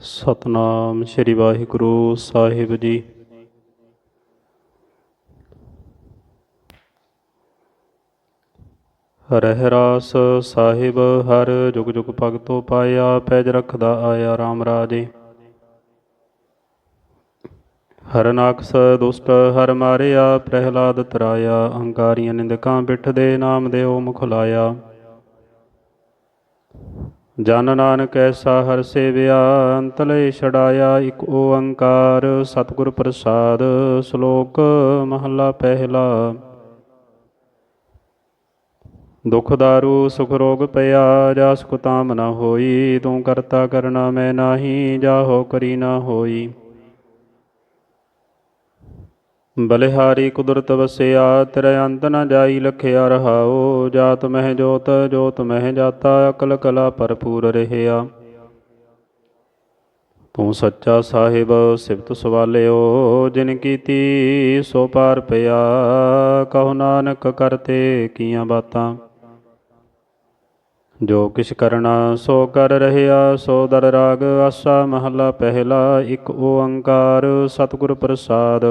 ਸਤਨਾਮ ਸ੍ਰੀ ਵਾਹਿਗੁਰੂ ਸਾਹਿਬ ਜੀ। ਰਹਿ ਰਾਸ ਸਾਹਿਬ, ਹਰ ਜੁਗ ਜੁਗ ਭਗਤੋ ਪਾਇਆ, ਪੈਜ ਰਖਦਾ ਆਇਆ RAM ਰਾਜੇ। ਹਰਨਾਕਸ ਦੁਸ਼ਟ, ਹਰ ਮਾਰਿਆ, ਪ੍ਰਹਿਲਾਦ ਤਰਾਇਆ ਅਹੰਕਾਰੀਆਂ ਨਿੰਦਕਾਂ ਪਿੱਠ ਦੇ ਨਾਮ ਦੇ ਓ ਮੁਖ ਲਾਇਆ। ਜਨ ਨਾਨਕ ਐਸਾ ਹਰ ਸੇਵਿਆ, ਅੰਤਲੇ ਛੜਾਇਆ ਇੱਕ ਓੰਕਾਰ। ਸਤਿਗੁਰ ਪ੍ਰਸਾਦ, ਸ਼ਲੋਕ ਮਹਲਾ ਪਹਿਲਾ। ਦੁਖ ਦਾਰੂ, ਸੁਖ ਰੋਗ ਪਿਆ, ਜਾ ਸੁਖ ਤਾਮ ਨ ਹੋਈ। ਤੂੰ ਕਰਤਾ ਕਰਨਾ ਮੈਂ ਨਾਹੀ ਜਾ ਹੋ ਕਰੀ ਨਾ ਹੋਈ। ਬਲਿਹਾਰੀ ਕੁਦਰਤ ਵਸਿਆ, ਤੇਰੇ ਅੰਤ ਨ ਜਾਈ ਲਖਿਆ ਰਹਾਓ ਜਾਤ ਮਹਿ ਜੋਤ ਜੋਤ ਮਹਿ ਜਾਤਾ, ਅਕਲ ਕਲਾ ਭਰਪੂਰ ਰਹਿਆ। ਤੂੰ ਸੱਚਾ ਸਾਹਿਬ, ਸਿਫਤ ਸਵਾਲਿਓ, ਜਿਨ ਕੀਤੀ ਸੋ ਪਾਰ ਪਿਆ। ਕਹੋ ਨਾਨਕ ਕਰਤੇ ਕੀਆਂ ਬਾਤਾਂ। ਜੋ ਕਿਛ ਕਰਨਾ, ਸੋ ਕਰ ਰਹਿਆ। ਸੋ ਦਰ ਰਾਗ, ਆਸਾ ਮਹਲਾ ਪਹਿਲਾ, ਇੱਕ ਓੰਕਾਰ, ਸਤਿਗੁਰ ਪ੍ਰਸਾਦ।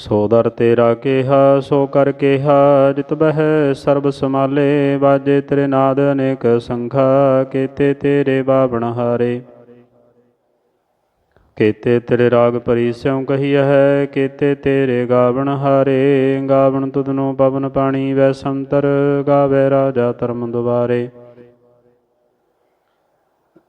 ਸੋ ਦਰ ਤੇਰਾ ਕਿਹਾ, ਸੋ ਕਰ ਕੇਹਾ, ਜਿਤ ਬਹਿ ਸਰਬ ਸਮਾਲੇ ਬਾਜੇ ਤੇਰੇ ਨਾਦ ਅਨੇਕ ਸੰਖਾ, ਕੀਤੇ ਤੇਰੇ ਬਾਵਣ ਹਾਰੇ। ਕੀਤੇ ਤੇਰੇ ਰਾਗ ਪਰੀ ਸਿਉ ਕਹੀਐ ਹੈ ਕੀਤੇ ਤੇਰੇ ਗਾਵਣ ਹਾਰੇ। ਗਾਵਣ ਤੁਧਨੋ ਪਵਨ ਪਾਣੀ, ਵੈ ਸੰਤਰ ਗਾਵੇ ਰਾਜਾ ਧਰਮ ਦੁਆਰੇ।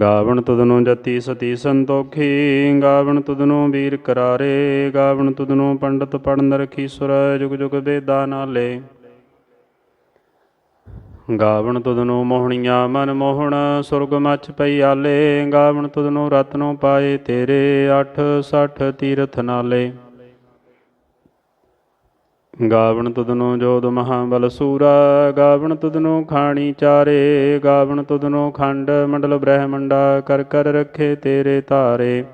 ਗਾਵਣ ਤੁਧਨੋ ਜਤੀ ਸਤੀ ਸੰਤੋਖੀ, ਗਾਵਣ ਤੁਧਨੋ ਵੀਰ ਕਰਾਰੇ, ਗਾਵਣ ਤੁਧਨੋ ਪੰਡਤ ਪੜਨ ਰਖੀ ਸੁਰ ਜੁਗ ਜੁਗ ਵੇਦਾ ਨਾਲੇ। ਗਾਵਣ ਤੁਧਨੋ ਮੋਹਣੀਆਂ ਮਨ ਮੋਹਣ, ਸੁਰਗ ਮਛ ਪਈ ਆਲੇ। ਗਾਵਣ ਤੁਧਨੋ ਰਤਨੋ ਪਾਏ ਤੇਰੇ 8 60 ਤੀਰਥ ਨਾਲੇ। ਗਾਵਣ ਤੁਧਨੋ ਜੋਦ ਮਹਾਬਲ ਸੂਰਾ, ਗਾਵਣ ਤੁਧਨੋ ਖਾਣੀ ਚਾਰੇ, ਗਾਵਣ ਤੁਧਨੋ ਖੰਡ ਮੰਡਲ ਬ੍ਰਹਮੰਡਾ, ਕਰ ਕਰ ਰਖੇ ਤੇਰੇ ਧਾਰੇ।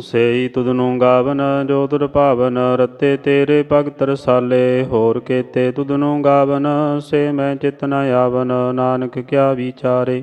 ਸੇਈ ਤੁਧਨੋ ਗਾਵਨ ਜੋ ਤੁਰ ਭਾਵਨ ਰਤੇ ਤੇਰੇ ਭਗਤ ਰਸਾਲੇ, ਹੋਰ ਕੇਤੇ ਤੁਧਨੋ ਗਾਵਨ, ਸੇ ਮੈਂ ਚਿਤ ਨ ਆਵਨ, ਨਾਨਕ ਕਿਆ ਵਿਚਾਰੇ।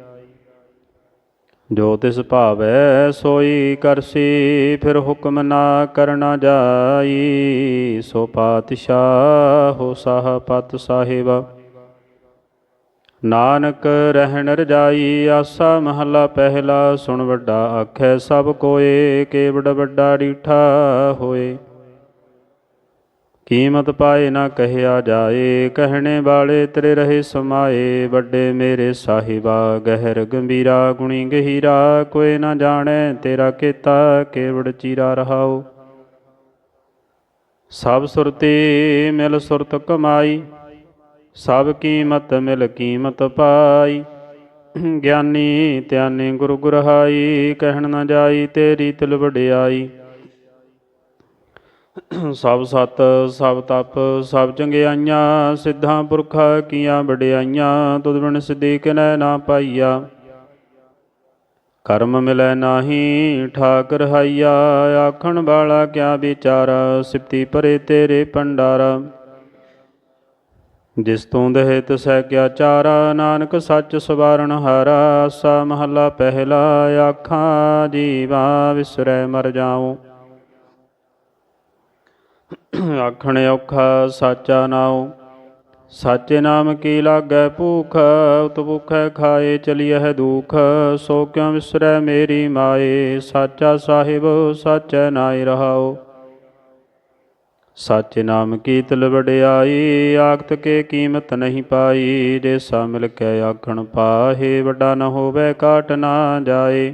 ਜੋ ਤਿਸ ਭਾਵੈ ਸੋਈ ਕਰਸੀ, ਫਿਰ ਹੁਕਮ ਨਾ ਕਰਨਾ ਜਾਈ। ਸੋ ਪਾਤਸ਼ਾਹ ਹੋ ਸਾਹ ਪਤ ਸਾਹਿਬ। ਨਾਨਕ ਰਹਿਣ ਰਜਾਈ, ਆਸਾ ਮਹਲਾ ਪਹਿਲਾ ਸੁਣ ਵੱਡਾ ਆਖੈ, ਸਭ ਕੋਏ ਕੇਵੜ ਵੱਡਾ ਡੀਠਾ ਹੋਏ। ਕੀਮਤ ਪਾਏ ਨਾ ਕਹਿਆ ਜਾਏ, ਕਹਿਣੇ ਵਾਲੇ ਤੇਰੇ ਰਹੇ ਸਮਾਏ, ਵੱਡੇ ਮੇਰੇ ਸਾਹਿਬਾ, ਗਹਿਰ ਗੰਭੀਰਾ, ਗੁਣੀ ਗਹੀਰਾ, ਕੋਈ ਨਾ ਜਾਣੇ ਤੇਰਾ ਕੀਤਾ, ਕੇਵੜ ਚੀਰਾ ਰਹਾਓ ਸਭ ਸੁਰਤੀ ਮਿਲ ਸੁਰਤ ਕਮਾਈ, ਸਭ ਕੀਮਤ ਮਿਲ ਕੀਮਤ ਪਾਈ। ਗਿਆਨੀ ਧਿਆਨੀ ਗੁਰੂ ਗੁਰਹਾਈ, ਕਹਿਣ ਨਾ ਜਾਈ ਤੇਰੀ ਤਿਲ ਵਡਿਆਈ। ਸਭ ਸਤ, ਸਭ ਤਪ, ਸਭ ਚੰਗਿਆਈਆਂ, ਸਿੱਧਾਂ ਪੁਰਖਾ ਕੀਆਂ ਵਡਿਆਈਆਂ, ਤੁਧ ਬਿਨ ਸਿੱਧੀ ਕਿਨੈ ਨਾ ਪਾਈਆ। ਕਰਮ ਮਿਲੈ ਨਾਹੀ, ਠਾਕਰ ਹਾਈਆ, ਆਖਣ ਵਾਲਾ ਕਿਆ ਵਿਚਾਰਾ ਸਿਫਤੀ ਪਰੇ ਤੇਰੇ ਭੰਡਾਰਾ। ਜਿਸ ਤੋਂ ਦਹਿ ਤਸੈ ਕਿਆ ਚਾਰਾ, ਨਾਨਕ ਸੱਚ ਸਵਾਰਨ ਹਾਰਾ, ਆਸਾ ਮਹੱਲਾ ਪਹਿਲਾ, ਆਖਾਂ ਜੀਵਾ ਵਿਸਰੈ ਮਰ ਜਾਉ। ਆਖਣ ਔਖਾ ਸਾਚਾ ਨਾਉ। ਸਾਚੇ ਨਾਮ ਕੀ ਲਾਗੈ ਭੂਖ, ਉਤ ਭੁਖੈ ਖਾਏ ਚਲੀਐ ਦੁਖ। ਸੋ ਕਿਉ ਵਿਸਰੈ ਮੇਰੀ ਮਾਏ, ਸਾਚਾ ਸਾਹਿਬ ਸਾਚੈ ਨਾਇ ਰਹਾਉ। ਸਾਚੇ ਨਾਮ ਕੀ ਤਿਲ ਵਡਿਆਈ ਆਖਤ ਕੇ ਕੀਮਤ ਨਹੀਂ ਪਾਈ। ਦੇਸਾ ਮਿਲ ਕੇ ਆਖਣ ਪਾਹੇ, ਵੱਡਾ ਨ ਹੋਵੇ, ਕਾਟ ਨਾ ਜਾਏ।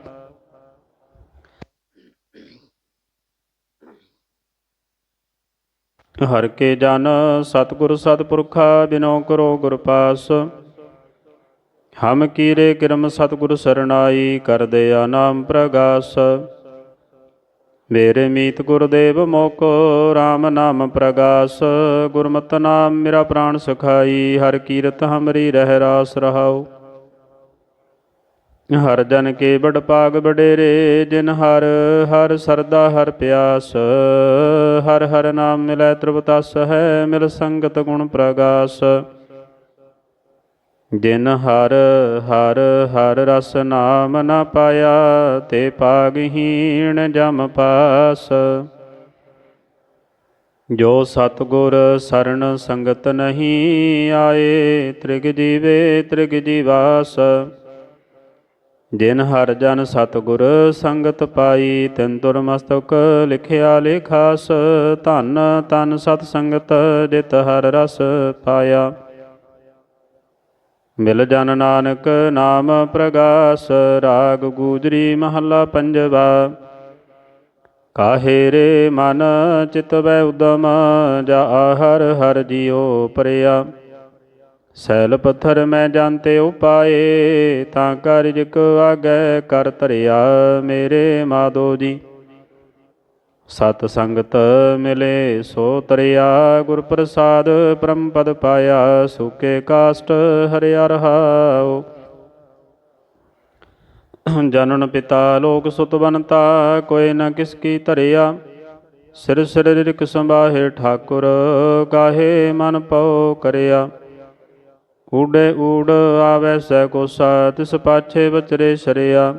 ਹਰ ਕੇ ਜਨ ਸਤਿਗੁਰ ਸਤਿਪੁਰਖਾ ਬਿਨੋ ਕਰੋ ਗੁਰ ਪਾਸ। ਹਮ ਕੀਰੇ ਕਿਰਮ ਸਤਿਗੁਰ ਸਰਣਾਈ ਕਰ ਦਿਆ ਨਾਮ ਪ੍ਰਗਾਸ। ਮੇਰੇ ਮੀਤ ਗੁਰਦੇਵ ਮੋਕੋ RAM ਨਾਮ ਪ੍ਰਗਾਸ। ਗੁਰਮਤਿ ਨਾਮ ਮੇਰਾ ਪ੍ਰਾਣ ਸਖਾਈ, ਹਰ ਕੀਰਤ ਹਮਰੀ ਰਹਿ ਰਾਸ ਰਹਾਉ। ਹਰ ਜਨ ਕੇ ਬੜ ਪਾਗ ਬਡੇਰੇ ਜਿਨ ਹਰ ਹਰ ਸਰਦਾ, ਹਰ ਪਿਆਸ। ਹਰ ਹਰ ਨਾਮ ਮਿਲੈ ਤ੍ਰਿਵਤਸ ਹੈ, ਮਿਲ ਸੰਗਤ ਗੁਣ ਪ੍ਰਗਾਸ। ਜਿਨ ਹਰ ਹਰ ਹਰ ਰਸ ਨਾਮ ਨ ਪਾਇਆ, ਤੇ ਪਾਗਹੀਣ ਜਮ ਪਾਸ। ਜੋ ਸਤਗੁਰ ਸਰਣ ਸੰਗਤ ਨਹੀਂ ਆਏ, ਤ੍ਰਿਗ ਜੀਵੇ ਤ੍ਰਿਗ ਜੀਵਾਸ। ਜਿਨ ਹਰ ਜਨ ਸਤਗੁਰ ਸੰਗਤ ਪਾਈ, ਤਿਨ ਤੁਰ ਮਸਤਕ ਲਿਖਿਆ ਲੇਖਾਸ, ਧਨ ਤਨ ਸਤ ਸੰਗਤ ਜਿਤ ਹਰ ਰਸ ਪਾਇਆ। ਮਿਲ ਜਨ ਨਾਨਕ ਨਾਮ ਪ੍ਰਗਾਸ, ਰਾਗ ਗੂਜਰੀ ਮਹੱਲਾ ਪੰਜਵਾ। ਕਾਹੇ ਰੇ ਮਨ ਚਿਤ ਵੈ ਉਦਮ, ਜਾ ਹਰ ਹਰ ਜਿਉ ਪਰਿਆ। ਸੈਲ ਪੱਥਰ ਮੈਂ ਜਾਣਤੇ ਉਪਾਏ, ਤਾਂ ਕਾਰਜ ਕੋ ਆਗੈ ਕਰ ਧਰਿਆ ਮੇਰੇ ਮਾਦੋ ਜੀ। ਸਤ ਸੰਗਤ ਮਿਲੇ ਸੋ ਤਰਿਆ, ਗੁਰ ਪ੍ਰਸਾਦ ਪਰਮ ਪਦ ਪਾਇਆ, ਸੁਕੇ ਕਾਸ਼ਟ ਹਰਿਆ ਰਹਾਉ ਜਨਨ ਪਿਤਾ ਲੋਕ ਸੁਤ ਬਨਤਾ ਕੋਈ ਨ ਕਿਸ ਕੀ ਧਰਿਆ। ਸਿਰ ਸਿਰ ਰਿਕ ਸੰਭਾਹੇ ਠਾਕੁਰ, ਕਾਹੇ ਮਨ ਪਉ ਕਰਿਆ। ਊੜੇ ਊੜ ਆਵੈ ਸੈ ਕੋਸਾ ਤਿਸ ਪਾਛੇ ਬਚਰੇ ਸ਼ਰਿਆ।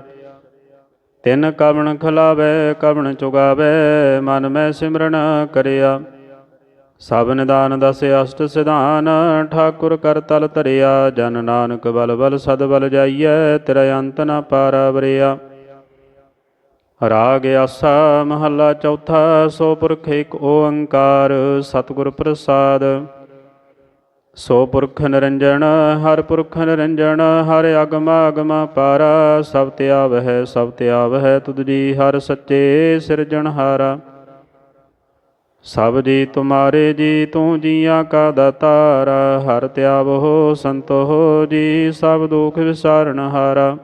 ਤਿਨ ਕਵਣ ਖਲਾਵੇ, ਕਵਣ ਚੁਗਾਵੇ, ਮਨ ਮੈਂ ਸਿਮਰਨ ਕਰਿਆ। ਸਭ ਨਿਦਾਨ ਦਸ ਅਸ਼ਟ ਸਿਧਾਨ, ਠਾਕੁਰ ਕਰ ਤਲ ਧਰਿਆ। ਜਨ ਨਾਨਕ ਬਲ ਬਲ ਸਦ ਬਲ ਜਾਈਐ, ਤੇਰਾ ਅੰਤ ਨ ਪਾਰਾ ਬਰਿਆ ਰਾਗ ਆਸਾ, ਮਹੱਲਾ ਚੌਥਾ, ਸੋ ਪੁਰਖ ਏਕ ਓੰਕਾਰ, ਸਤਿਗੁਰ ਪ੍ਰਸਾਦ। ਸੋ ਪੁਰਖ ਨਿਰੰਜਨ ਹਰ ਪੁਰਖ ਨਿਰੰਜਨ ਹਰ ਅਗਮ ਅਗਮ ਪਾਰਾ, ਸਭ ਤੇ ਆਵਹਿ, ਸਭ ਤੇ ਆਵਹਿ, ਤੁਧ ਜੀ ਹਰ ਸੱਚੇ ਸਿਰਜਣਹਾਰਾ ਸਭ ਜੀ ਤੁਮਾਰੇ ਜੀ, ਤੂੰ ਜੀਆਂ ਕਾ ਦਾਤਾਰਾ, ਹਰ ਤਿਆਵੋ ਸੰਤੋ ਜੀ, ਸਭ ਦੁਖ ਵਿਸਾਰਨ ਹਾਰਾ।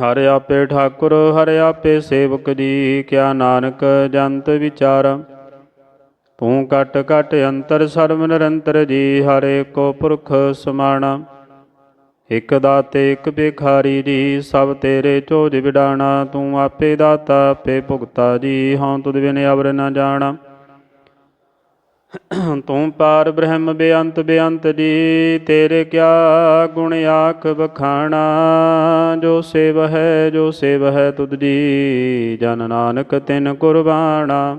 ਹਰ ਆਪੇ ਠਾਕੁਰ, ਹਰ ਆਪੇ ਸੇਵਕ ਜੀ, ਕਿਆ ਨਾਨਕ ਜੰਤ ਵਿਚਾਰਾ। ਤੂੰ ਕਟ ਕਟ ਅੰਤਰ ਸਰਬ ਨਿਰੰਤਰ ਜੀ, ਹਰੇ ਕੋ ਪੁਰਖ ਸਮਾਣਾ। ਇਕ ਦਾਤੇ, ਇਕ ਭਿਖਾਰੀ ਜੀ, ਸਭ ਤੇਰੇ ਚੋਜ ਵਿਡਾਣਾ। ਤੂੰ ਆਪੇ ਦਾਤਾ, ਆਪੇ ਭੁਗਤਾ ਜੀ, ਹਉ ਤੁਧ ਬਿਨ ਅਵਰ ਨ ਜਾਣਾ। ਤੂੰ ਪਾਰ ਬ੍ਰਹਮ ਬੇਅੰਤ ਬੇਅੰਤ ਜੀ, ਤੇਰੇ ਕਿਆ ਗੁਣ ਆਖ ਬਖਾਣਾ ਜੋ ਸੇਵ ਹੈ, ਜੋ ਸੇਵ ਹੈ ਤੁਧ ਜੀ, ਜਨ ਨਾਨਕ ਤਿਨ ਕੁਰਬਾਨਾ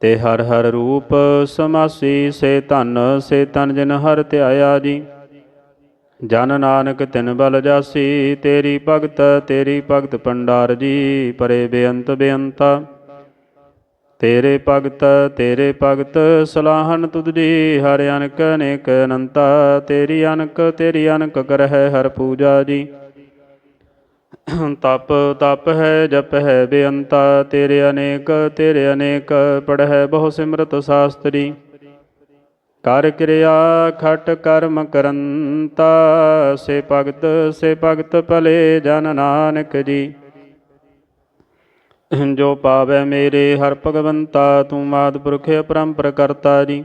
ਤੇ ਹਰ ਹਰ ਰੂਪ ਸਮਾਸੀ ਸੇ ਧਨ, ਸੇ ਤਨ ਜਿਨ ਹਰ ਧਿਆਇਆ ਜੀ। ਜਨ ਨਾਨਕ ਤਿਨ ਬਲ ਜਾਸੀ, ਤੇਰੀ ਭਗਤ ਤੇਰੀ ਭਗਤ ਪੰਡਾਰ ਜੀ, ਪਰੇ ਬੇਅੰਤ ਬੇਅੰਤਾ। ਤੇਰੇ ਭਗਤ ਤੇਰੇ ਭਗਤ, ਸਲਾਹਨ ਤੁਧ ਜੀ, ਹਰਿ ਅਨਕ ਅਨੇਕ ਅਨੰਤਾ। ਤੇਰੀ ਅਨਕ ਤੇਰੀ ਅਨਕ ਕਰਹਿ ਹਰ ਪੂਜਾ ਜੀ। ਤਪ ਤਪ ਹੈ, ਜਪ ਹੈ ਬੇਅੰਤਾ, ਤੇਰੇ ਅਨੇਕ ਤੇਰੇ ਅਨੇਕ, ਪੜ੍ਹੈ ਬਹੁ ਸਿਮਰਤ ਸਾਸਤਰੀ। ਕਰ ਕਿਰਿਆ, ਖਟ ਕਰਮ ਕਰੰਤਾ, ਸੇ ਭਗਤ ਸੇ ਭਗਤ ਭਲੇ ਜਨ ਨਾਨਕ ਜੀ। ਜੋ ਪਾਵੈ ਮੇਰੇ ਹਰ ਭਗਵੰਤਾ, ਤੂੰ ਮਾਦ ਪੁਰਖ ਅਪਰੰਪਰ ਕਰਤਾ ਜੀ।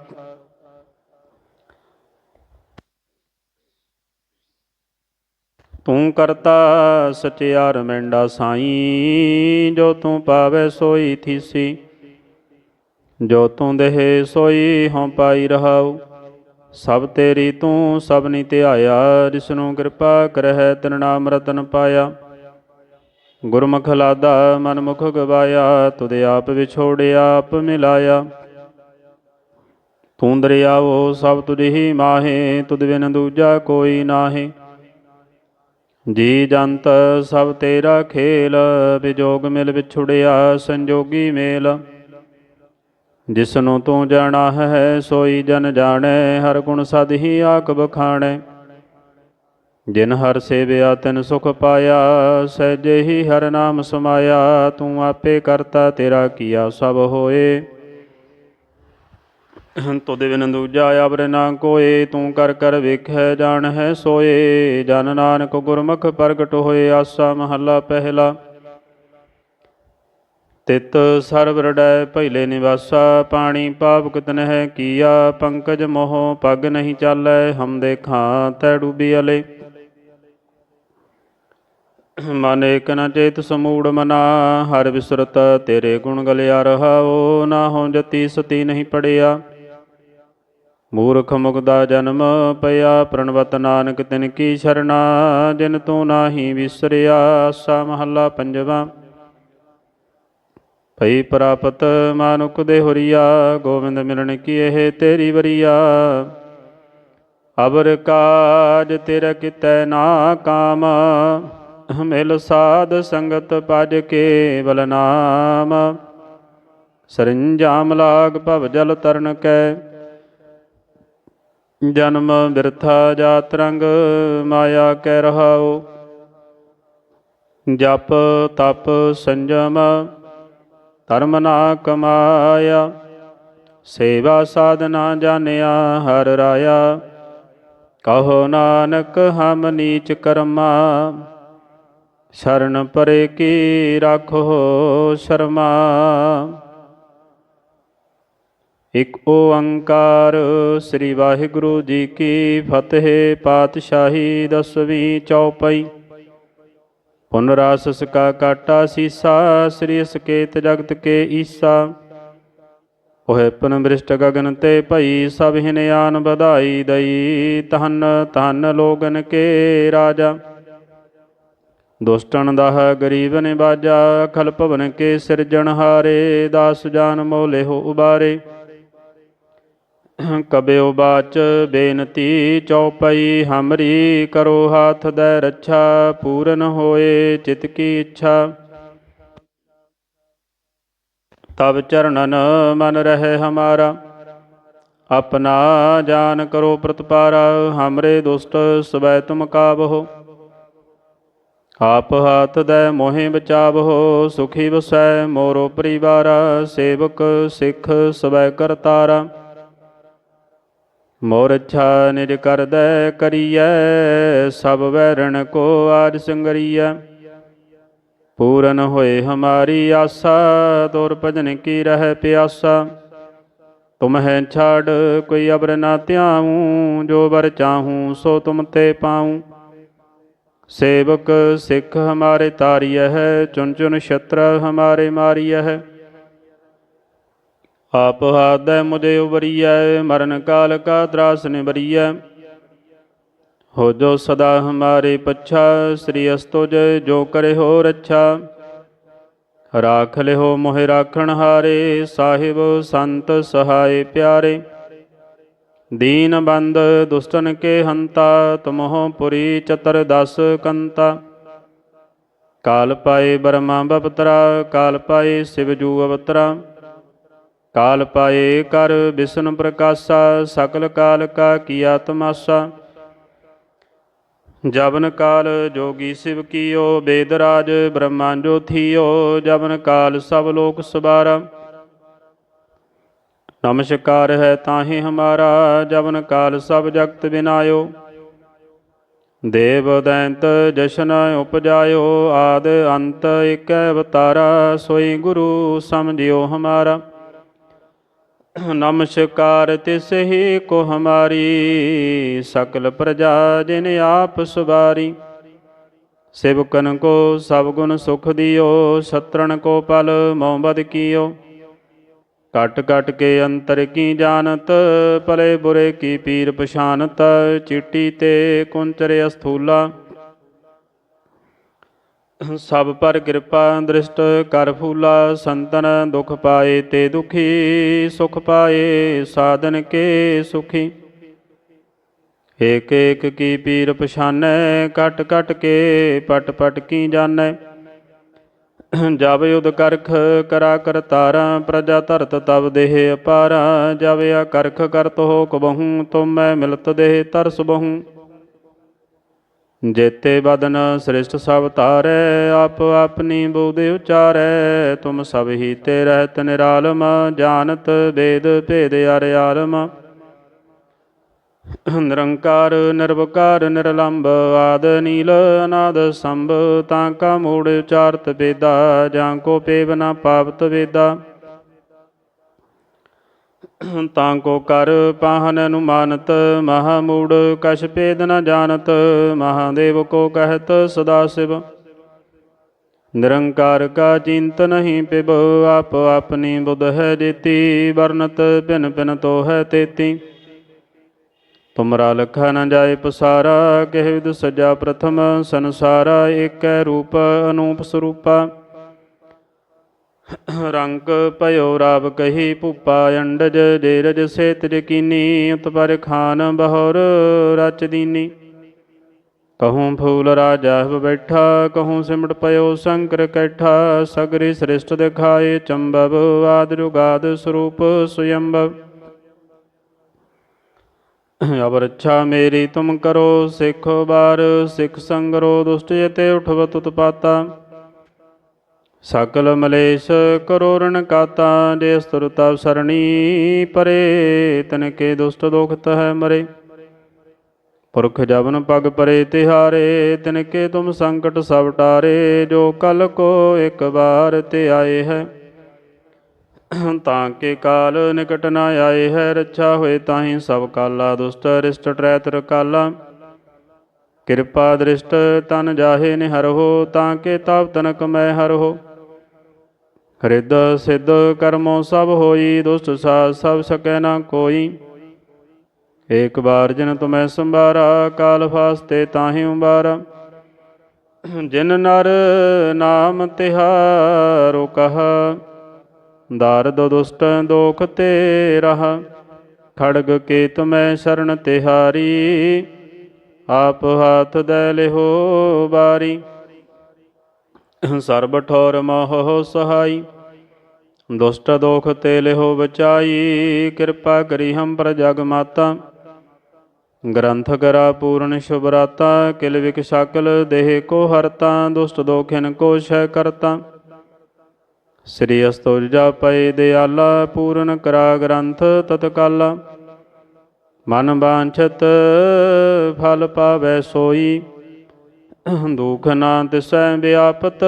ਤੂੰ ਕਰਤਾ ਸਚਿਆਰ ਮੈਂਡਾ ਸਾਈ, ਜੋ ਤੂੰ ਪਾਵੇ ਸੋਈ ਥੀਸੀ। ਜੋ ਤੂੰ ਦੇਹ ਸੋਈ, ਹਉ ਪਾਈ ਰਹਾਉ। ਸਭ ਤੇਰੀ ਤੂੰ, ਸਭ ਨੀ ਧਿਆਇਆ। ਜਿਸਨੂੰ ਕਿਰਪਾ ਕਰਹਿ, ਤਿਨ ਨਾਮ ਰਤਨ ਪਾਇਆ। ਗੁਰਮੁਖ ਲਾਦਾ, ਮਨ ਮੁਖ ਗਵਾਇਆ। ਤੁਧ ਆਪ ਵਿਛੋੜਿਆ, ਆਪ ਮਿਲਾਇਆ। ਤੂੰ ਦਰਿਆਵੋ ਸਭ ਤੁਝ ਹੀ ਮਾਹੇ। ਤੁਧ ਬਿਨ ਦੂਜਾ ਕੋਈ ਨਾਹੀ। ਜੀ ਜੰਤ ਸਭ ਤੇਰਾ ਖੇਲ ਵਿਜੋਗ ਮਿਲ ਵਿਛੁੜਿਆ, ਸੰਜੋਗੀ ਮੇਲ। ਜਿਸਨੂੰ ਤੂੰ ਜਾਣਾ ਹੈ, ਸੋਈ ਜਨ ਜਾਣੈ, ਹਰ ਗੁਣ ਸਦ ਹੀ ਆਕ ਬਖਾਣੈ। ਜਿਨ ਹਰ ਸੇਵਿਆ, ਤਿਨ ਸੁਖ ਪਾਇਆ, ਸਹਿਜੇ ਹੀ ਹਰ ਨਾਮ ਸਮਾਇਆ, ਤੂੰ ਆਪੇ ਕਰਤਾ ਤੇਰਾ ਕੀਆ ਸਭ ਹੋਏ। ਤੁਧ ਬਿਨ ਦੂਜਾ ਆਵਰ ਨਾ ਕੋਏ, ਤੂੰ ਕਰ ਕਰ ਵੇਖੈ ਜਾਣ ਹੈ ਸੋਏ। ਜਨ ਨਾਨਕ ਗੁਰਮੁਖ ਪ੍ਰਗਟ ਹੋਏ, ਆਸਾ ਮਹੱਲਾ ਪਹਿਲਾ। ਤਿਤ ਸਰਬ ਰੜੈ ਪਹਿਲੇ ਨਿਵਾਸਾ, ਪਾਣੀ ਪਾਪ ਕਿਤਨ ਹੈ ਕੀਆ। ਪੰਕਜ ਮੋਹ ਪਗ ਨਹੀਂ ਚਾਲੈ, ਹਮ ਦੇਖਾਂ ਤੈ ਡੂਬੀ ਅਲੇ। ਮਨ ਏਕ ਨ ਚੇਤ ਸਮੂੜ ਮਨਾ, ਹਰ ਵਿਸਰਤ ਤੇਰੇ ਗੁਣ ਗਲਿਆ ਰਹਾਓ। ਨਾ ਹੋ ਜਤੀ ਸਤੀ ਨਹੀਂ ਪੜਿਆ। ਮੂਰਖ ਮੁਗਦਾ ਜਨਮ ਪਿਆ, ਪ੍ਰਣਵਤ ਨਾਨਕ ਤਿਨ ਕੀ ਸ਼ਰਣਾ, ਜਿਨ ਤੂੰ ਨਾਹੀ ਵਿਸਰਿਆ ਆਸਾ ਮਹੱਲਾ ਪੰਜਵਾ। ਭਈ ਪ੍ਰਾਪਤ ਮਾਨੁਕ ਦੇ ਹੋਰੀਆ ਗੋਬਿੰਦ ਮਿਲਣ ਕੀ ਇਹ ਤੇਰੀ ਵਰੀਆ? ਅਬਰ ਕਾਜ ਤੇਰਾ ਕਿਤੈ ਨਾ ਕਾਮ, ਮਿਲ ਸਾਧ ਸੰਗਤ ਪਜ ਕੇ ਬਲ ਨਾਮ। ਸਰੰਜਾਮ ਲਾਗ ਭਵ ਜਲ ਤਰਨ ਕੈ ਜਨਮ ਬਿਰਥਾ ਜਾਤ ਰੰਗ ਮਾਇਆ ਕਹਿ ਰਹਾਓ ਜਪ ਤਪ ਸੰਜਮ ਧਰਮ ਨਾ ਕਮਾਇਆ। ਸੇਵਾ ਸਾਧਨਾ ਜਾਣਿਆ ਹਰ ਰਾਇਆ। ਕਹੋ ਨਾਨਕ ਹਮ ਨੀਚ ਕਰਮਾ। ਸ਼ਰਨ ਪਰੇ ਕੀ ਰਾਖੋ ਸ਼ਰਮਾ। ਇਕ ਓੰਕਾਰ, ਸ੍ਰੀ ਵਾਹਿਗੁਰੂ ਜੀ ਕੀ ਫਤਿਹ, ਪਾਤਸ਼ਾਹੀ ਦਸਵੀਂ ਚੌਪਈ। ਪੁਨਰਾਸ ਕਾ ਕਾਟਾ ਸੀਸਾ, ਸ੍ਰੀ ਸਕੇਤ ਜਗਤ ਕੇ ਈਸਾ। ਉਹੇ ਪਨ ਬ੍ਰਿਸ਼ਟ ਗਗਨ ਤੇ ਭਈ, ਸਭ ਹਿਨਿਆਨ ਵਧਾਈ ਦਈ। ਤਹਨ ਤਹਨ ਲੋਗਨ ਕੇ ਰਾਜਾ। ਦੁਸ਼ਟਨ ਦਾ ਗਰੀਬ ਨੇ ਬਾਜਾ ਖਲ ਭਵਨ ਕੇ ਸਿਰਜਣ ਹਾਰੇ। ਦਾਸ ਜਾਨ ਮੋਲੇ ਹੋ ਉਬਾਰੇ। ਕਬਿਓ ਬਾਚ ਬੇਨਤੀ ਚਉਪਈ ਹਮਰੀ ਕਰੋ ਹਾਥ ਦੈ ਰੱਛਾ, ਪੂਰਨ ਹੋਏ ਚਿਤ ਕੀ ਇੱਛਾ। ਤਬ ਚਰਨਨ ਮਨ ਰਹੇ ਹਮਾਰਾ, ਆਪਣਾ ਜਾਨ ਕਰੋ ਪ੍ਰਤਪਾਰਾ, ਹਮਰੇ ਦੁਸ਼ਟ ਸਵੈ ਤੁਮ ਕਾਬਹੋ ਆਪ ਹਾਥ ਦੈ ਮੋਹਿ ਬਚਾਵਹੋ, ਸੁਖੀ ਵਸੈ ਮੋਰੋ ਪਰਿਵਾਰਾ, ਸੇਵਕ ਸਿੱਖ ਸਵੈ ਕਰਤਾਰਾ। ਮੋਰ ਇੱਛਾ ਨਿਜ ਕਰਦੈ ਕਰੀਐ, ਸਭ ਵੈਰਣ ਕੋ ਆਜ ਸੰਗਰੀਐ। ਪੂਰਨ ਹੋਏ ਹਮਾਰੀ ਆਸਾ, ਤੋਰ ਭਜਨ ਕੀ ਰਹਿ ਪਿਆਸਾ। ਤੁਮ ਛਾੜ ਕੋਈ ਅਬਰ ਨਾ ਧਿਆਉ, ਜੋ ਵਰ ਚਾਹੂੰ ਸੋ ਤੁਮ ਤੇ ਪਾਉ। ਸੇਵਕ ਸਿੱਖ ਹਮਾਰੇ ਤਾਰੀਐ ਹੈ ਚੁਨ ਚੁਨ ਛਤਰ ਹਮਾਰੇ ਮਾਰੀਐ। ਹੈ ਆਪ ਹਾਦੈ ਮੁਝੇ ਉਬਰੀਐ, ਮਰਨ ਕਾਲ ਕਾ ਤਰਾਸ ਨਿਬਰੀਐ। ਹੋ ਜੋ ਸਦਾ ਹਮਾਰੇ ਪੱਛਾ, ਸ੍ਰੀ ਅਸਤੁਜ ਜੋ ਕਰੇ ਹੋ ਰੱਛਾ। ਰਾਖ ਲਿਓ ਮੋਹਿ ਰਾਖਣ ਹਾਰੇ, ਸਾਹਿਬ ਸੰਤ ਸਹਾਏ ਪਿਆਰੇ। ਦੀਨ ਬੰਦ ਦੁਸ਼ਟਨ ਕੇ ਹੰਤਾ, ਤੁਮਹੁ ਪੁਰੀ ਚਤਰ ਦਸ ਕੰਤਾ। ਕਾਲ ਪਾਏ ਬਰਮਾ ਬਪਤਰਾ, ਕਾਲ ਪਾਏ ਸਿਵ ਜੂ ਅਵਤਰਾ। ਕਾਲ ਪਾਏ ਕਰ ਵਿਸ਼ਨ ਪ੍ਰਕਾਸ਼ਾ, ਸਕਲ ਕਾਲ ਕਾ ਕੀਆ ਤਮਾਸ਼ਾ ਜਬਨ ਕਾਲ ਜੋਗੀ ਸਿਵ ਕੀਓ, ਬੇਦ ਰਾਜ ਬ੍ਰਹਮਾ ਜੋਥੀਓ ਜਬਨ ਕਾਲ ਸਭ ਲੋਕ ਸਵਾਰਾ। ਨਮਸਕਾਰ ਹੈ ਤਾਹੀ ਹਮਾਰਾ ਜਵਨ ਕਾਲ ਸਭ ਜਗਤ ਬਿਨਾਇਓ। ਦੇਵ ਦੈਂਤ ਜਸ਼ਨ ਉਪਜਾਇਓ, ਆਦ ਅੰਤ ਏਕ ਅਵਤਾਰਾ, ਸੋਈ ਗੁਰੂ ਸਮਝਿਓ ਹਮਾਰਾ। ਨਮਸਕਾਰ ਤਿਸਹੀ ਕੋ ਹਮਾਰੀ, ਸਕਲ ਪ੍ਰਜਾ ਜਿਨ ਆਪ ਸੁਬਾਰੀ ਸੇਵਕਨ ਕੋ ਸਭ ਗੁਣ ਸੁਖ ਦਿਓ, ਸਤਰਣ ਕੋ ਪਲ ਮੋਹਬਦ ਕੀਓ। ਕਟ ਕਟ ਕੇ ਅੰਤਰ ਕੀ ਜਾਣਤ, ਭਲੇ ਬੁਰੇ ਕੀ ਪੀਰ ਪਛਾਨਤ, ਚਿੱਟੀ ਤੇ ਕੁੰਚਰ ਅਸਥੂਲਾ। ਸਭ ਪਰ ਕਿਰਪਾ ਦ੍ਰਿਸ਼ਟ ਕਰ ਫੂਲਾ, ਸੰਤਨ ਦੁਖ ਪਾਏ ਤੇ ਦੁਖੀ, ਸੁਖ ਪਾਏ, ਸਾਧਨ ਕੇ ਸੁਖੀ। ਏਕ ਏਕ ਕੀ ਪੀਰ ਪਛਾਨੈ ਕਟ ਕਟ ਕੇ ਪਟ ਪਟ ਕੀ ਜਾਣੈ। ਜਬ ਯੁਧ ਕਰਖ, ਕਰਾ ਕਰਤਾਰਾ ਪ੍ਰਜਾ ਧਰਤ ਤਬ ਦੇਹ ਅਪਾਰਾ। ਜਬ ਆ ਕਰਖ, ਕਰਤ ਹੋ ਕਬਹੂ ਤੁਮ ਮੈਂ ਮਿਲਤ ਦੇਹ ਤਰਸ ਬਹੂ। ਜੇਤੇ ਬਦਨ ਸ੍ਰਿਸ਼ਟ ਸਭ ਤਾਰੈ ਆਪ ਆਪਣੀ ਬੋਧਿ ਉਚਾਰੈ। ਤੁਮ ਸਭ ਹੀ ਤੇ ਰਹਿਤ ਨਿਰਾਲਮ, ਜਾਣਤ ਵੇਦ ਭੇਦ ਅਰ ਆਲਮ। ਨਿਰੰਕਾਰ, ਨਿਰਵਕਾਰ ਨਿਰਲੰਭ ਆਦ ਨੀਲ, ਅਨਾਦ ਸੰਭ, ਤਾਂ ਕਾ ਮੂੜ ਉਚਾਰਤ ਵੇਦਾ, ਜਾਂ ਕੋ ਪੇਵ ਨਾ ਪਾਪਤ ਵੇਦਾ। ਤਾਂ ਕੋ ਕਰ ਪਾਹਨ ਅਨੁਮਾਨਤ, ਮਹਾ ਮੂੜ ਕਛ ਭੇਦ ਨ ਜਾਣਤ, ਮਹਾਦੇਵ ਕੋ ਕਹਿਤ ਸਦਾ ਸਿਵ। ਨਿਰੰਕਾਰ ਕਾ ਚਿੰਤ ਨਹੀਂ ਪਿਬ, ਆਪ ਆਪਣੀ ਬੁਧ ਹੈ ਜੀਤੀ ਵਰਨਤ ਭਿਨ ਭਿਨ ਤੋ ਹੈ ਤੇਤੀ। ਤੁਮਰਾ ਲਖਾ ਨ ਜਾਏ ਪਸਾਰਾ, ਕਹਿ ਵਿਦ ਸਜਾ ਪ੍ਰਥਮ ਸੰਸਾਰਾ, ਏਕੈ ਰੂਪ ਅਨੂਪ ਸਰੂਪਾ। ਰੰਗ ਭਇਓ ਰਾਵ ਕਹੀ ਭੂਪਾ ਅੰਡਜ ਜੇਰਜ ਸੇਤਜ ਕੀਨੀ ਉਤਪਰ ਖਾਨ ਬਹਰ ਰਚ ਦੀਨੀ। ਕਹੂੰ ਫੂਲ ਰਾਜਾ ਹਬ ਬੈਠਾ, ਕਹੂੰ ਸਿਮਟ ਪਇਓ ਸ਼ੰਕਰ ਕੈਠਾ, ਸਗਰੀ ਸ੍ਰਿਸ਼ਟ ਦਿਖਾਏ ਚੰਬਵ, ਆਦ ਜੁਗਾਦ ਸਰੂਪ ਸੁਯੰਭਵ ਅਬ ਰੱਛਾ ਮੇਰੀ ਤੁਮ ਕਰੋ, ਸਿੱਖ ਬਾਰ ਸਿੱਖ ਸੰਗਰੋ ਦੁਸ਼ਟ ਜਤੇ ਉਠਵਤ ਉਤਪਾਤਾ। ਸਕਲ ਮਲੇਸ਼ ਕਰੋ ਰਣ ਕਾਤਾ, ਜੇ ਸਤੁਰ ਤਵ ਸਰਣੀ ਪਰੇ, ਤਨ ਕੇ ਦੁਸ਼ਟ ਦੁਖਤ ਹੈ ਮਰੇ। ਪੁਰਖ ਜਬਨ ਪਗ ਪਰੇ ਤਿਹਾਰੇ, ਤਿਨ ਕੇ ਤੁਮ ਸੰਕਟ ਸਭ ਟਾਰੇ, ਜੋ ਕਲ ਕੋ ਇੱਕ ਵਾਰ ਤੇ ਆਏ ਹੈ। ਤਾਂ ਕੇ ਕਾਲ ਨਿਕਟ ਨਾ ਆਏ ਹੈ, ਰੱਛਾ ਹੋਏ ਤਾਹੀਂ ਸਭ ਕਾਲਾ ਦੁਸ਼ਟ ਰਿਸ਼ਟ ਟਰੈਤ ਰਕਾਲਾ ਕਿਰਪਾ ਦ੍ਰਿਸ਼ਟ ਤਨ ਜਾਹੇ ਨਿਹਰਹੁ ਤਾਂ ਕੇ ਤਪ ਤਨਕ ਮੈਂ ਹਰਹੁ ਹਰਿਦ ਸਿੱਧ ਕਰਮੋ ਸਭ ਹੋਈ, ਦੁਸ਼ਟ ਸਾਧ ਸਭ ਸਕੈ ਨਾ ਕੋਈ। ਏਕ ਬਾਰ ਜਿਨ ਤੁਮੈ ਸੰਭਾਰਾ, ਕਾਲ ਫਾਸਤੇ ਤਾਹੀ ਉਬਾਰਾ ਜਿਨ ਨਰ ਨਾਮ ਤਿਹਾਰੋ ਕਹਾ, ਦਾਰਦ ਦੁਸ਼ਟ ਦੋਖ ਤੇ ਰਹਾ ਖੜਗ ਕੇ ਤੁਮੈ ਸ਼ਰਨ ਤਿਹਾਰੀ, ਆਪ ਹੱਥ ਦੇ ਲਿਹੋ ਬਾਰੀ। ਸਰਬ ਠੋਰ ਮੋਹ ਸਹਾਈ, ਦੁਸ਼ਟ ਦੋਖ ਤੇ ਲਿਹੋ ਬਚਾਈ, ਕਿਰਪਾ ਕਰੀ ਹਮ ਪਰ ਜਗ ਮਾਤਾ ਗ੍ਰੰਥ ਕਰਾ ਪੂਰਨ ਸ਼ੁਭਰਾਤਾ, ਕਿਲ ਵਿਕ ਸਕਲ ਦੇਹ ਕੋ ਹਰਤਾ, ਦੁਸ਼ਟ ਦੋਖਿਨ ਕੋ ਸ਼ੈ ਕਰਤਾ। ਸ੍ਰੀ ਅਸਤੋਜਾ ਪਏ ਦਿਆਲਾ, ਪੂਰਨ ਕਰਾ ਗ੍ਰੰਥ ਤਤਕਾਲ। ਮਨ ਬਾਂਛਤ ਫਲ ਪਾਵੈ ਸੋਈ ਦੁਖ ਨਾ ਦਿਸੈ ਵਿਆਪਤ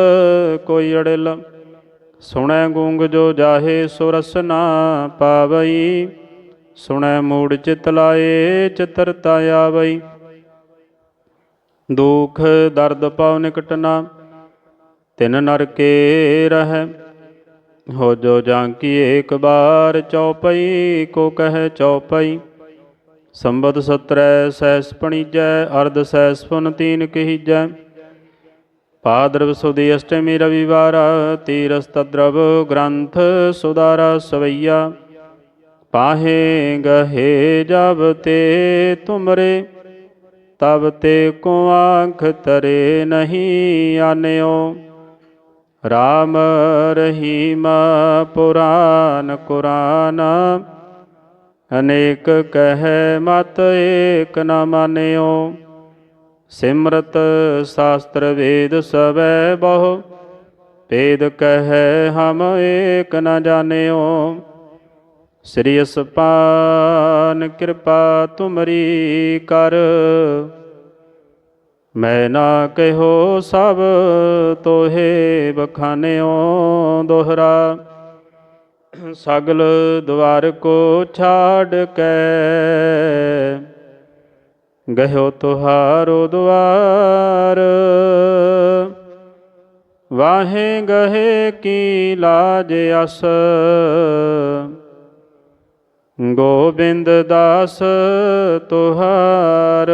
ਕੋਈ ਅੜਿਲ। ਸੁਣੈ ਗੂੰਗ ਜੋ ਜਾਹੇ ਸੁਰਸ ਨਾ ਪਾਵਈ। ਸੁਣੈ ਮੂੜ ਚਿਤ ਲਾਏ ਚਿਤਰਤਾ ਆਵਈ। ਦੁਖ ਦਰਦ ਪਾਉ ਨਿਕਟ ਨਾ, ਤਿਨ ਨਰ ਕੇ ਰਹਿ। ਹੋ ਜੋ ਜਾਂ ਕੀ ਏਕ ਬਾਰ ਚਉਪਈ ਕੋ ਕਹੈ ਚਉਪਈ ਸੰਬਤ ਸਤਰੈ ਸੈਸ ਪਣੀਜੈ, ਅਰਧ ਸੈਸ ਪੁਨ ਤੀਨ ਕਹੀਜੈ ਭਾਦਰਵ ਸੁਦੀ ਅਸ਼ਟਮੀ ਰਵਿਵਾਰ, ਤੀਰਸ ਤਦਰਵ ਗ੍ਰੰਥ ਸੁਦਾਰਾ ਸਵਈਆ। ਪਾਹੇ ਗਹੇ ਜਬ ਤੇ ਤੁਮਰੇ, ਤਬ ਤੇ ਕੋ ਆਂਖ ਤਰੇ ਨਹੀਂ ਆਨਿਓ। ਰਾਮ ਰਹੀਮ ਪੁਰਾਨ ਕੁਰਾਨ ਅਨੇਕ ਕਹਿ ਮਤ ਏਕ ਨ ਮਾਨਿਓ। ਸਿਮਰਤ ਸ਼ਾਸਤਰ ਵੇਦ ਸਵੈ ਬਹੁ। ਭੇਦ ਕਹੈ ਹਮ ਏਕ ਨ ਜਾਣਿਓ। ਸ੍ਰੀ ਅਸਪਾਨ ਕਿਰਪਾ ਤੁਮਰੀ ਕਰ। ਮੈਂ ਨਾ ਕਹਿਓ ਸਭ ਤੋਹੇ ਬਖਾਨਿਓ ਦੋਹਰਾ। ਸਗਲ ਦਵਾਰ ਕੋ ਛਾੜ ਕੇ। ਗਹਿਓ ਤੁਹਾਰੋ ਦੁਆਰ ਵਾਹੇ ਗਹੇ ਕੀ ਲਾਜ ਅਸ। ਗੋਬਿੰਦ ਦਾਸ ਤੁਹਾਰ।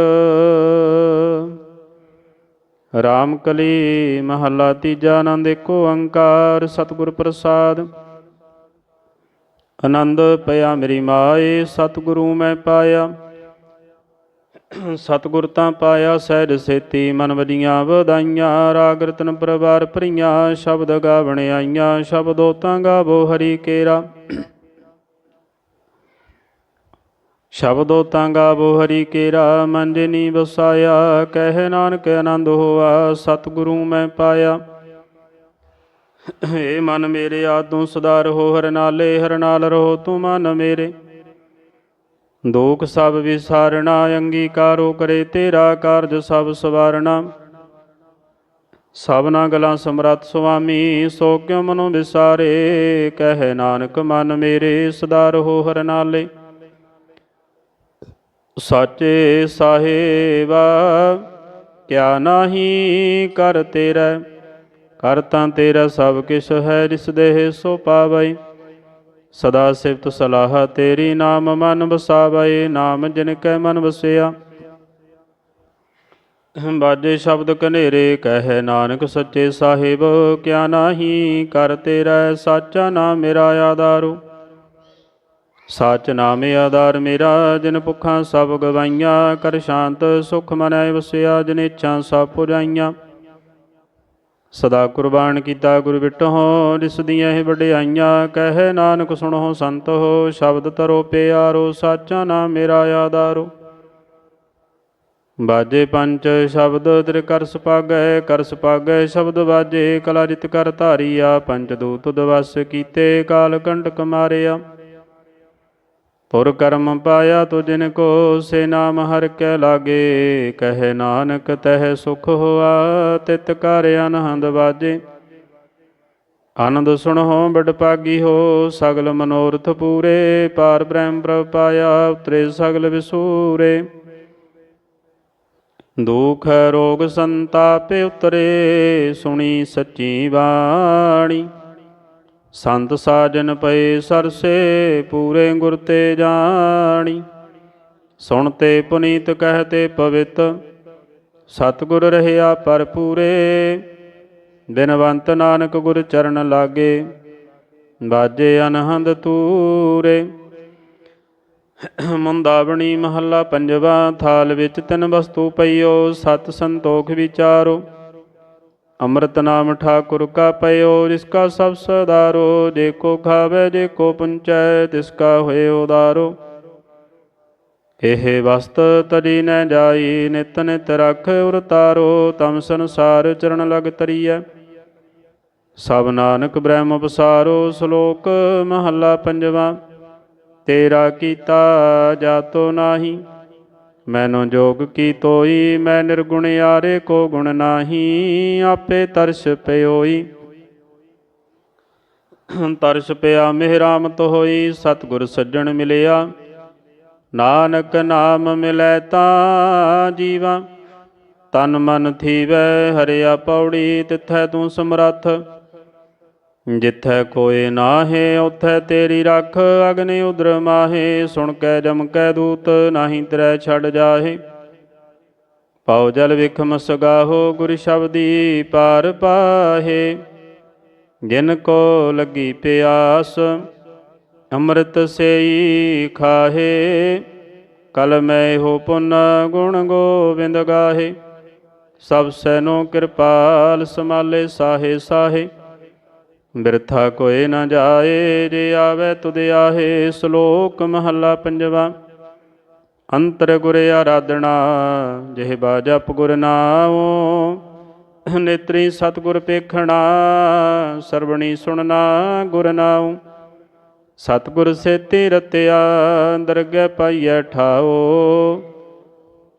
ਰਾਮ ਕਲੀ ਮਹੱਲਾ ਤੀਜਾ ਆਨੰਦ ਏਕੋ ਓੰਕਾਰ, ਸਤਿਗੁਰ ਪ੍ਰਸਾਦ। ਆਨੰਦ ਪਿਆ ਮੇਰੀ ਮਾਏ, ਸਤਿਗੁਰੂ ਮੈਂ ਪਾਇਆ। ਸਤਿਗੁਰ ਤਾਂ ਪਾਇਆ, ਸਹਿਜ ਸੇਤੀ ਮਨ ਵਜੀਆਂ ਵਧਾਈਆਂ। ਰਾਗ ਰਤਨ ਪ੍ਰਵਾਰ ਭਰੀਆਂ, ਸ਼ਬਦ ਗਾਵਣ ਆਈਆਂ। ਸ਼ਬਦੋ ਤਾਂ ਗਾਵੋ ਹਰੀ ਕੇਰਾ। ਸ਼ਬਦੋ ਤਾਂ ਗਾਵੋ ਹਰੀ ਕੇਰਾ ਮਨ ਜਿਨੀ ਵਸਾਇਆ। ਕਹਿ ਨਾਨਕ ਆਨੰਦ ਹੋਆ, ਸਤਿਗੁਰੂ ਮੈਂ ਪਾਇਆ। ਏ ਮਨ ਮੇਰੇ ਆਦੋਂ ਸਦਾ ਰਹੋ ਹਰ ਨਾਲੇ ਹਰ ਨਾਲ ਰਹੋ ਤੂੰ ਮਨ ਮੇਰੇ। ਦੋਖ ਸਭ ਵਿਸਾਰਣਾ, ਅੰਗੀਕਾਰੋ ਕਰੇ ਤੇਰਾ ਕਾਰਜ ਸਭ ਸਵਾਰਣਾ। ਸਭਨਾ ਗਲਾਂ ਸਮਰੱਥ ਸੁਆਮੀ, ਸੋ ਕਿਉ ਮਨੋ ਵਿਸਾਰੇ? ਕਹਿ ਨਾਨਕ, ਮਨ ਮੇਰੇ ਸਦਾ ਰਹੋ ਹਰ ਨਾਲੇ। ਸਾਚੇ ਸਾਹਿਬਾ, ਕਿਆ ਨਾਹੀ ਕਰ ਤੇਰਾ। ਕਰ ਤਾਂ ਤੇਰਾ ਸਭ ਕਿਛ ਹੈ, ਜਿਸ ਦੇਹ ਸੋ ਪਾਵੈ ਸਦਾ ਸਿਫਤ ਸਲਾਹ ਤੇਰੀ ਨਾਮ ਮਨ ਵਸਾਵੈ ਨਾਮ ਜਿਨ ਕੈ ਮਨ ਵਸਿਆ। ਬਾਜੇ ਸ਼ਬਦ ਕਨੇਰੇ ਕਹੈ, ਨਾਨਕ ਸੱਚੇ ਸਾਹਿਬ, ਕਿਆ ਨਾਹੀ ਕਰ ਤੇਰਾ, ਸਾਚਾ ਨਾਮ ਮੇਰਾ ਆਧਾਰੋ। ਸਚ ਨਾਮੇ ਆਧਾਰ ਮੇਰਾ, ਜਿਨ ਭੁੱਖਾਂ ਸਭ ਗਵਾਈਆਂ, ਕਰ ਸ਼ਾਂਤ ਸੁਖ ਮਨੈ ਵਸਿਆ, ਜਿਨ ਇੱਛਾ ਸਭ ਪੁਜਾਈਆਂ। ਸਦਾ ਕੁਰਬਾਨ ਕੀਤਾ ਗੁਰ ਵਿਟਹੁ ਜਿਸ ਦੀਆਂ ਇਹ ਵਡਿਆਈਆਂ, ਕਹਿ ਨਾਨਕ ਸੁਣੋ ਸੰਤ ਹੋ, ਸ਼ਬਦ ਤਰੋ ਪਿਆਰੋ, ਸਾਚਾ ਨਾਮ ਮੇਰਾ ਆਧਾਰੋ। ਬਾਜੇ ਪੰਜ ਸ਼ਬਦ ਤੇਰੇ ਕਰ ਸੁਪਾਗੈ ਕਰ ਸੁਪਾਗੈ ਸ਼ਬਦ ਬਾਜੇ, ਕਲਾ ਜਿਤ ਕਰ ਧਾਰੀਆ ਪੰਜ ਦੂਤ ਦਵਸ ਕੀਤੇ, ਕਾਲ ਕੰਟਕ ਮਾਰਿਆ। ਪੁਰ ਕਰਮ ਪਾਇਆ ਤੁ ਜਿਨ ਕੋ ਸੇ ਨਾਮ ਹਰ ਕੈ ਲਾਗੇ, ਕਹੇ ਨਾਨਕ ਤਹਿ ਸੁਖ ਹੋਆ, ਤਿਤ ਕਰ ਅਨਹੰਦ ਵਾਜੇ। ਆਨੰਦ ਸੁਣੋ ਬੜ ਪਾਗੀ ਹੋ, ਸਗਲ ਮਨੋਰਥ ਪੂਰੇ, ਪਾਰ ਬ੍ਰਹਮ ਪ੍ਰਭ ਪਾਇਆ, ਉਤਰੇ ਸਗਲ ਵਿਸੂਰੇ। ਦੁਖ ਰੋਗ ਸੰਤਾਪੇ ਉਤਰੇ, ਸੁਣੀ ਸੱਚੀ ਬਾਣੀ। ਸੰਤ ਸਾਜਨ ਪਏ ਸਰਸੇ, ਪੂਰੇ ਗੁਰ ਤੇ ਜਾਣੀ। ਸੁਣ ਤੇ ਪੁਨੀਤ ਕਹਤੇ ਪਵਿੱਤ, ਸਤਿਗੁਰ ਰਹਿਆ ਪਰ ਪੂਰੇ ਬਿਨਵੰਤ ਨਾਨਕ ਗੁਰ ਚਰਨ ਲਾਗੇ, ਬਾਜੇ ਅਨਹੰਦ ਤੂਰੇ। ਮੁੰਦਾਵਣੀ ਮਹੱਲਾ ਪੰਜਵਾ, ਥਾਲ ਵਿੱਚ ਤਿੰਨ ਵਸਤੂ ਪਈਓ, ਸਤ ਸੰਤੋਖ ਵਿਚਾਰੋ। ਅੰਮ੍ਰਿਤ ਨਾਮ ਠਾਕੁਰ ਕਾ ਪਇਓ, ਜਿਸ ਕਾ ਸਭ ਸਦਾਰੋ ਜੇ ਕੋ ਖਾਵੇ, ਜੇ ਕੋ ਪੁੰਚੈ, ਤਿਸ ਕਾ ਹੋਏ ਉਦਾਰੋ। ਇਹ ਵਸਤ ਤਰੀ ਨ ਜਾਈ, ਨਿਤ ਨਿਤ ਰਖ ਉਰ ਤਾਰੋ, ਤਮ ਸੰਸਾਰ ਚਰਨ ਲਗ ਤਰੀਐ। ਸਭ ਨਾਨਕ ਬ੍ਰਹਮ ਬਸਾਰੋ ਸ਼ਲੋਕ ਮਹੱਲਾ ਪੰਜਵਾ। ਤੇਰਾ ਕੀਤਾ ਜਾਤੋ ਨਾਹੀ। ਮੈਨੋ ਜੋਗ ਕੀ ਤੋਈ? ਮੈਂ ਨਿਰਗੁਣ ਯਾਰੇ ਕੋ ਗੁਣ ਨਾਹੀ, ਆਪੇ ਤਰਸ ਪਿਓਈ। ਤਰਸ ਪਿਆ ਮਿਹਰਾਮਤ ਹੋਈ, ਸਤਿਗੁਰ ਸੱਜਣ ਮਿਲਿਆ। ਨਾਨਕ ਨਾਮ ਮਿਲੈ ਤਾਂ ਜੀਵਾ। ਤਨ ਮਨ ਥੀਵੈ, ਹਰਿਆ ਪੌੜੀ, ਤਿਥੈ ਤੂੰ ਸਮਰੱਥ। ਜਿੱਥੈ ਕੋਏ ਨਾਹੇ, ਉਥੈ ਤੇਰੀ ਰੱਖ ਅਗਨੀ ਉਦਰ ਮਾਹੇ। ਸੁਣ ਕੈ ਜਮ ਕੈ ਦੂਤ ਨਾਹੀ ਤਰੈ ਛੱਡ ਜਾਹੇ। ਪਉ ਜਲ ਵਿਖਮ ਸਗਾਹੋ ਗੁਰ ਸ਼ਬਦੀ ਪਾਰ ਪਾਹੇ। ਜਿਨ ਕੋ ਲੱਗੀ ਪਿਆਸ, ਅੰਮ੍ਰਿਤ ਸੇਈ ਖਾਹੇ। ਕਲ ਮੈਂ ਹੋ ਪੁੰਨ ਗੁਣ ਗੋਬਿੰਦ ਗਾਹੇ। ਸਭ ਸੈਨੋ ਕਿਰਪਾਲ ਸਮਾਲੇ ਸਾਹੇ ਸਾਹੇ। ਬਿਰਥਾ ਕੋਏ ਨਾ ਜਾਏ, ਜੇ ਆਵੇ ਤੁਧ ਆਹੇ, ਸ਼ਲੋਕ ਮਹੱਲਾ ਪੰਜਵਾ। ਅੰਤਰ ਗੁਰ ਆਰਾਧਨਾ, ਜਿਹ ਬਾਜਪ ਗੁਰ ਨਾਮੋ ਨੇਤਰੀ ਸਤਗੁਰ ਪੇਖਣਾ, ਸਰਵਣੀ ਸੁਣਨਾ ਗੁਰ ਨਾਉ। ਸਤਗੁਰ ਸੇਤੀ ਰਤਿਆ, ਦਰਗਹਿ ਪਾਈਐ ਠਾਓ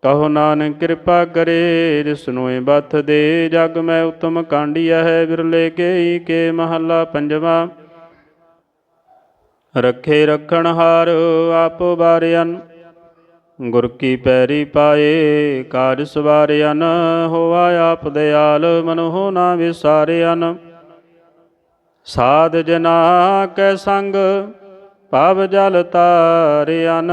ਕਹੋ ਨਾਨਕ ਕਿਰਪਾ ਕਰੇ ਜਿਸਨੋਏ ਬਥ ਦੇ ਜਗ ਮੈਂ ਉਤਮ ਕਾਂਡੀਆ ਹੈ ਬਿਰਲੇ ਕੇ ਕੇ ਮਹੱਲਾ ਪੰਜਵਾ। ਰੱਖੇ ਰਖਣ ਹਾਰ ਆਪ ਬਾਰਿਆਨ ਗੁਰ ਕੀ ਪੈਰੀ ਪਾਏ ਕਾਜ ਸਵਾਰਿਆਨ, ਹੋਆ ਆਪ ਦਿਆਲ, ਮਨੋ ਨਾ ਵਿਸਾਰਿਆਨ। ਸਾਧ ਜਨਾ ਕੈ ਸੰਗ, ਭਵ ਜਲ ਤਾਰਿਆਨ।